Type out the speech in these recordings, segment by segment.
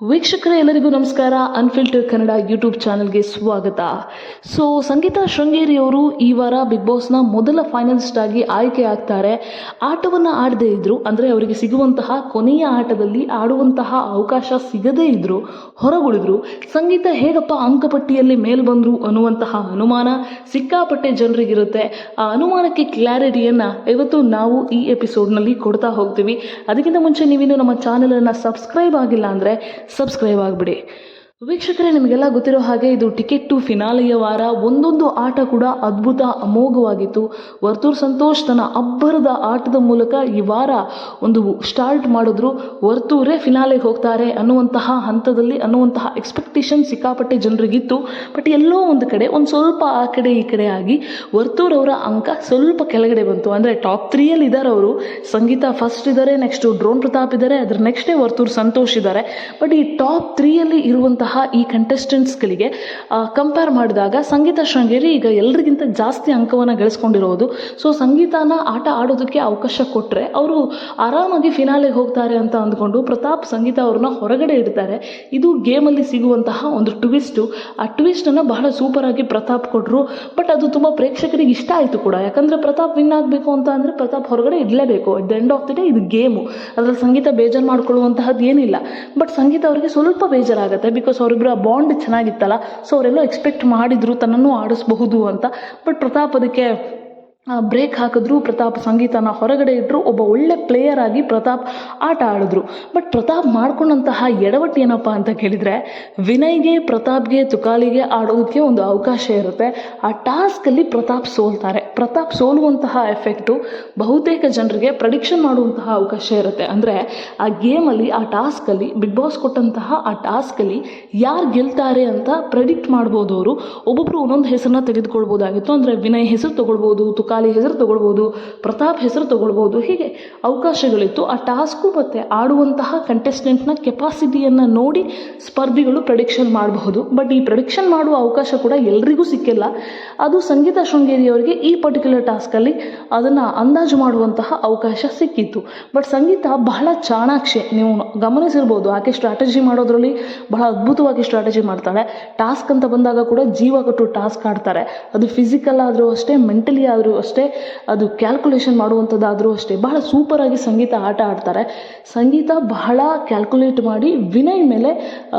ವೀಕ್ಷಕರೇ, ಎಲ್ಲರಿಗೂ ನಮಸ್ಕಾರ. ಅನ್ಫಿಲ್ಟರ್ ಕನ್ನಡ ಯೂಟ್ಯೂಬ್ ಚಾನಲ್ಗೆ ಸ್ವಾಗತ. ಸೊ ಸಂಗೀತಾ ಶೃಂಗೇರಿ ಅವರು ಈ ವಾರ ಬಿಗ್ ಬಾಸ್ನ ಮೊದಲ ಫೈನಲಿಸ್ಟ್ ಆಗಿ ಆಯ್ಕೆ ಆಗ್ತಾರೆ. ಆಟವನ್ನು ಆಡದೇ ಇದ್ದರು ಅಂದರೆ ಅವರಿಗೆ ಸಿಗುವಂತಹ ಕೊನೆಯ ಆಟದಲ್ಲಿ ಆಡುವಂತಹ ಅವಕಾಶ ಸಿಗದೇ ಇದ್ರು, ಹೊರಗುಳಿದ್ರು. ಸಂಗೀತ ಹೇಗಪ್ಪ ಅಂಕಪಟ್ಟಿಯಲ್ಲಿ ಮೇಲ್ ಬಂದರು ಅನ್ನುವಂತಹ ಅನುಮಾನ ಸಿಕ್ಕಾಪಟ್ಟೆ ಜನರಿಗಿರುತ್ತೆ. ಆ ಅನುಮಾನಕ್ಕೆ ಕ್ಲಾರಿಟಿಯನ್ನು ಇವತ್ತು ನಾವು ಈ ಎಪಿಸೋಡ್ನಲ್ಲಿ ಕೊಡ್ತಾ ಹೋಗ್ತೀವಿ. ಅದಕ್ಕಿಂತ ಮುಂಚೆ ನೀವಿನ್ನು ನಮ್ಮ ಚಾನಲನ್ನು ಸಬ್ಸ್ಕ್ರೈಬ್ ಆಗಿಲ್ಲ ಅಂದರೆ ಸಬ್ಸ್ಕ್ರೈಬ್ ಆಗಿಬಿಡಿ. ವೀಕ್ಷಕರೇ, ನಿಮಗೆಲ್ಲ ಗೊತ್ತಿರೋ ಹಾಗೆ ಇದು ಟಿಕೆಟ್ ಟು ಫಿನಾಲೆಯ ವಾರ. ಒಂದೊಂದು ಆಟ ಕೂಡ ಅದ್ಭುತ, ಅಮೋಘವಾಗಿತ್ತು. ವರ್ತೂರ್ ಸಂತೋಷ್ ತನ್ನ ಅಬ್ಬರದ ಆಟದ ಮೂಲಕ ಈ ವಾರ ಒಂದು ಸ್ಟಾರ್ಟ್ ಮಾಡಿದ್ರು. ವರ್ತೂರೇ ಫಿನಾಲೆಗೆ ಹೋಗ್ತಾರೆ ಅನ್ನುವಂತಹ ಹಂತದಲ್ಲಿ, ಅನ್ನುವಂತಹ ಎಕ್ಸ್ಪೆಕ್ಟೇಷನ್ ಸಿಕ್ಕಾಪಟ್ಟೆ ಜನರಿಗಿತ್ತು. ಬಟ್ ಎಲ್ಲೋ ಒಂದು ಕಡೆ, ಒಂದು ಸ್ವಲ್ಪ ಆ ಕಡೆ ಈ ಕಡೆ ಆಗಿ ವರ್ತೂರ್ ಅವರ ಅಂಕ ಸ್ವಲ್ಪ ಕೆಳಗಡೆ ಬಂತು. ಅಂದರೆ ಟಾಪ್ ತ್ರೀಯಲ್ಲಿ ಇದ್ದಾರೆ ಅವರು. ಸಂಗೀತ ಫಸ್ಟ್ ಇದ್ದಾರೆ ನೆಕ್ಸ್ಟು ಡ್ರೋನ್ ಪ್ರತಾಪ್ ಇದ್ದಾರೆ, ಅದ್ರ ನೆಕ್ಸ್ಟೇ ವರ್ತೂರ್ ಸಂತೋಷ್ ಇದ್ದಾರೆ. ಬಟ್ ಈ ಟಾಪ್ ತ್ರೀಯಲ್ಲಿ ಇರುವಂತಹ ಈ ಕಂಟೆಸ್ಟೆಂಟ್ಸ್ಗಳಿಗೆ ಕಂಪೇರ್ ಮಾಡಿದಾಗ ಸಂಗೀತ ಶೃಂಗೇರಿ ಈಗ ಎಲ್ಲರಿಗಿಂತ ಜಾಸ್ತಿ ಅಂಕವನ್ನು ಗಳಿಸ್ಕೊಂಡಿರೋದು. ಸೊ ಸಂಗೀತನ ಆಟ ಆಡೋದಕ್ಕೆ ಅವಕಾಶ ಕೊಟ್ಟರೆ ಅವರು ಆರಾಮಾಗಿ ಫಿನಾಲೆಗೆ ಹೋಗ್ತಾರೆ ಅಂತ ಅಂದ್ಕೊಂಡು ಪ್ರತಾಪ್ ಸಂಗೀತ ಅವ್ರನ್ನ ಹೊರಗಡೆ ಇಡ್ತಾರೆ. ಇದು ಗೇಮಲ್ಲಿ ಸಿಗುವಂತಹ ಒಂದು ಟ್ವಿಸ್ಟು ಆ ಟ್ವಿಸ್ಟನ್ನು ಬಹಳ ಸೂಪರಾಗಿ ಪ್ರತಾಪ್ ಕೊಟ್ಟರು ಬಟ್ ಅದು ತುಂಬ ಪ್ರೇಕ್ಷಕರಿಗೆ ಇಷ್ಟ ಆಯಿತು ಕೂಡ. ಯಾಕಂದರೆ ಪ್ರತಾಪ್ ವಿನ್ ಆಗಬೇಕು ಅಂತ ಅಂದರೆ ಪ್ರತಾಪ್ ಹೊರಗಡೆ ಇಡಲೇಬೇಕು. The end of the day ಇದು ಗೇಮು ಅದ್ರಲ್ಲಿ ಸಂಗೀತ ಬೇಜಾರು ಮಾಡ್ಕೊಳ್ಳುವಂತಹದ್ದು ಏನಿಲ್ಲ. ಬಟ್ ಸಂಗೀತ ಅವರಿಗೆ ಸ್ವಲ್ಪ ಬೇಜಾರಾಗುತ್ತೆ ಬಿಕಾಸ್ ಅವರಿಬ್ಬರ ಬಾಂಡ್ ಚೆನ್ನಾಗಿತ್ತಲ್ಲ ಸೊ ಅವರೆಲ್ಲೋ ಎಕ್ಸ್ಪೆಕ್ಟ್ ಮಾಡಿದ್ರು ತನ್ನನ್ನು ಆಡಿಸಬಹುದು ಅಂತ. ಬಟ್ ಪ್ರತಾಪ್ ಅದಕ್ಕೆ ಬ್ರೇಕ್ ಹಾಕಿದ್ರು, ಪ್ರತಾಪ್ ಸಂಗೀತನ ಹೊರಗಡೆ ಇಟ್ಟರು ಒಬ್ಬ ಒಳ್ಳೆ ಪ್ಲೇಯರ್ ಆಗಿ ಪ್ರತಾಪ್ ಆಟ ಆಡಿದ್ರು. ಬಟ್ ಪ್ರತಾಪ್ ಮಾಡ್ಕೊಂಡಂತಹ ಎಡವಟ್ಟು ಏನಪ್ಪ ಅಂತ ಕೇಳಿದರೆ, ವಿನಯ್ಗೆ, ಪ್ರತಾಪ್ಗೆ, ತುಕಾಲಿಗೆ ಆಡೋದಕ್ಕೆ ಒಂದು ಅವಕಾಶ ಇರುತ್ತೆ. ಆ ಟಾಸ್ಕಲ್ಲಿ ಪ್ರತಾಪ್ ಸೋಲ್ತಾರೆ. ಪ್ರತಾಪ್ ಸೋಲುವಂತಹ ಎಫೆಕ್ಟು ಬಹುತೇಕ ಜನರಿಗೆ ಪ್ರಡಿಕ್ಷನ್ ಮಾಡುವಂತಹ ಅವಕಾಶ ಇರುತ್ತೆ. ಅಂದರೆ ಆ ಗೇಮಲ್ಲಿ ಆ ಟಾಸ್ಕಲ್ಲಿ ಬಿಗ್ ಬಾಸ್ ಕೊಟ್ಟಂತಹ ಆ ಟಾಸ್ಕಲ್ಲಿ ಯಾರು ಗೆಲ್ತಾರೆ ಅಂತ ಪ್ರೆಡಿಕ್ಟ್ ಮಾಡ್ಬೋದು ಅವರು. ಒಬ್ಬೊಬ್ಬರು ಒಂದೊಂದು ಹೆಸರನ್ನ ತೆಗೆದುಕೊಳ್ಬೋದಾಗಿತ್ತು. ಅಂದರೆ ವಿನಯ್ ಹೆಸರು ತಗೊಳ್ಬೋದು, ತುಕಾಲಿ ಹೆಸರು ತಗೊಳ್ಬೋದು, ಪ್ರತಾಪ್ ಹೆಸರು ತಗೊಳ್ಬೋದು, ಹೀಗೆ ಅವಕಾಶಗಳಿತ್ತು. ಆ ಟಾಸ್ಕು ಮತ್ತು ಆಡುವಂತಹ ಕಂಟೆಸ್ಟೆಂಟ್ನ ಕೆಪಾಸಿಟಿಯನ್ನು ನೋಡಿ ಸ್ಪರ್ಧಿಗಳು ಪ್ರೆಡಿಕ್ಷನ್ ಮಾಡಬಹುದು. ಬಟ್ ಈ ಪ್ರೆಡಿಕ್ಷನ್ ಮಾಡುವ ಅವಕಾಶ ಕೂಡ ಎಲ್ರಿಗೂ ಸಿಕ್ಕಿಲ್ಲ. ಅದು ಸಂಗೀತ ಶೃಂಗೇರಿಯವರಿಗೆ ಈ ಪರ್ಟಿಕ್ಯುಲರ್ ಟಾಸ್ಕಲ್ಲಿ ಅದನ್ನು ಅಂದಾಜು ಮಾಡುವಂತಹ ಅವಕಾಶ ಸಿಕ್ಕಿತ್ತು. ಬಟ್ ಸಂಗೀತ ಬಹಳ ಚಾಣಾಕ್ಷೆ. ನೀವು ಗಮನಿಸಿರ್ಬೋದು ಆಕೆ ಸ್ಟ್ರಾಟಜಿ ಮಾಡೋದ್ರಲ್ಲಿ ಬಹಳ ಅದ್ಭುತವಾಗಿ ಸ್ಟ್ರಾಟಜಿ ಮಾಡ್ತಾಳೆ. ಟಾಸ್ಕ್ ಅಂತ ಬಂದಾಗ ಕೂಡ ಜೀವ ಕೊಟ್ಟು ಟಾಸ್ಕ್ ಆಡ್ತಾರೆ. ಅದು ಫಿಸಿಕಲ್ ಆದರೂ ಅಷ್ಟೇ ಮೆಂಟಲಿ ಆದರೂ ಅದು ಕ್ಯಾಲ್ಕುಲೇಷನ್ ಮಾಡುವಂಥದ್ದಾದರೂ ಅಷ್ಟೇ, ಬಹಳ ಸೂಪರಾಗಿ ಸಂಗೀತ ಆಟ ಆಡ್ತಾರೆ. ಸಂಗೀತ ಬಹಳ ಕ್ಯಾಲ್ಕುಲೇಟ್ ಮಾಡಿ ವಿನಯ್ ಮೇಲೆ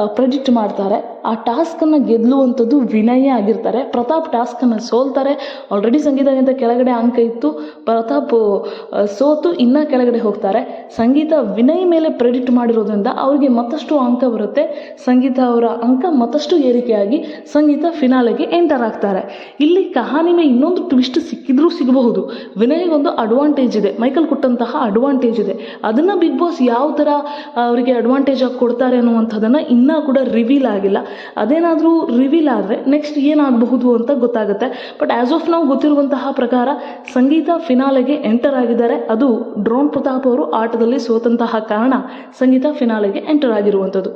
ಪ್ರೆಡಿಕ್ಟ್ ಮಾಡ್ತಾರೆ. ಆ ಟಾಸ್ಕನ್ನು ಗೆಲ್ಲುವಂಥದ್ದು ವಿನಯೇ ಆಗಿರ್ತಾರೆ. ಪ್ರತಾಪ್ ಟಾಸ್ಕನ್ನು ಸೋಲ್ತಾರೆ. ಆಲ್ರೆಡಿ ಸಂಗೀತಗಿಂತ ಕೆಳಗಡೆ ಅಂಕ ಇತ್ತು. ಪ್ರತಾಪ್ ಸೋತು, ಇನ್ನೂ ಕೆಳಗಡೆ ಹೋಗ್ತಾರೆ. ಸಂಗೀತ ವಿನಯ್ ಮೇಲೆ ಪ್ರೆಡಿಕ್ಟ್ ಮಾಡಿರೋದ್ರಿಂದ ಅವರಿಗೆ ಮತ್ತಷ್ಟು ಅಂಕ ಬರುತ್ತೆ. ಸಂಗೀತ ಅವರ ಅಂಕ ಮತ್ತಷ್ಟು ಏರಿಕೆಯಾಗಿ ಸಂಗೀತ ಫಿನಾಲೆಗೆ ಎಂಟರ್ ಆಗ್ತಾರೆ. ಇಲ್ಲಿ ಕಹಾನಿಮೆ ಇನ್ನೊಂದು ಟ್ವಿಸ್ಟ್ ಸಿಕ್ಕಿದ್ರೂ ಸಿಗಬಹುದು. ವಿನಯ್ಗೊಂದು ಅಡ್ವಾಂಟೇಜ್ ಇದೆ. ಮೈಕಲ್ ಕೊಟ್ಟಂತಹ ಅಡ್ವಾಂಟೇಜ್ ಇದೆ. ಅದನ್ನು ಬಿಗ್ ಬಾಸ್ ಯಾವ ಥರ ಅವರಿಗೆ ಅಡ್ವಾಂಟೇಜ್ ಆಗಿ ಕೊಡ್ತಾರೆ ಅನ್ನುವಂಥದ್ದನ್ನು ಇನ್ನೂ ಕೂಡ ರಿವೀಲ್ ಆಗಿಲ್ಲ. ಅದೇನಾದರೂ ರಿವೀಲ್ ಆದರೆ ನೆಕ್ಸ್ಟ್ ಏನಾಗಬಹುದು ಅಂತ ಗೊತ್ತಾಗುತ್ತೆ. ಬಟ್ ಆ್ಯಸ್ ಆಫ್ ನಾವು ಗೊತ್ತಿರುವಂತಹ ಪ್ರಕಾರ ಸಂಗೀತ ಫಿನಾಲೆಗೆ ಎಂಟರ್ ಆಗಿದ್ದಾರೆ. ಅದು ಡ್ರೋನ್ ಪ್ರತಾಪ್ ಅವರು ಆಟದಲ್ಲಿ ಸೋತಂತಹ ಕಾರಣ ಸಂಗೀತ ಫಿನಾಲೆಗೆ ಎಂಟರ್ ಆಗಿರುವಂಥದ್ದು.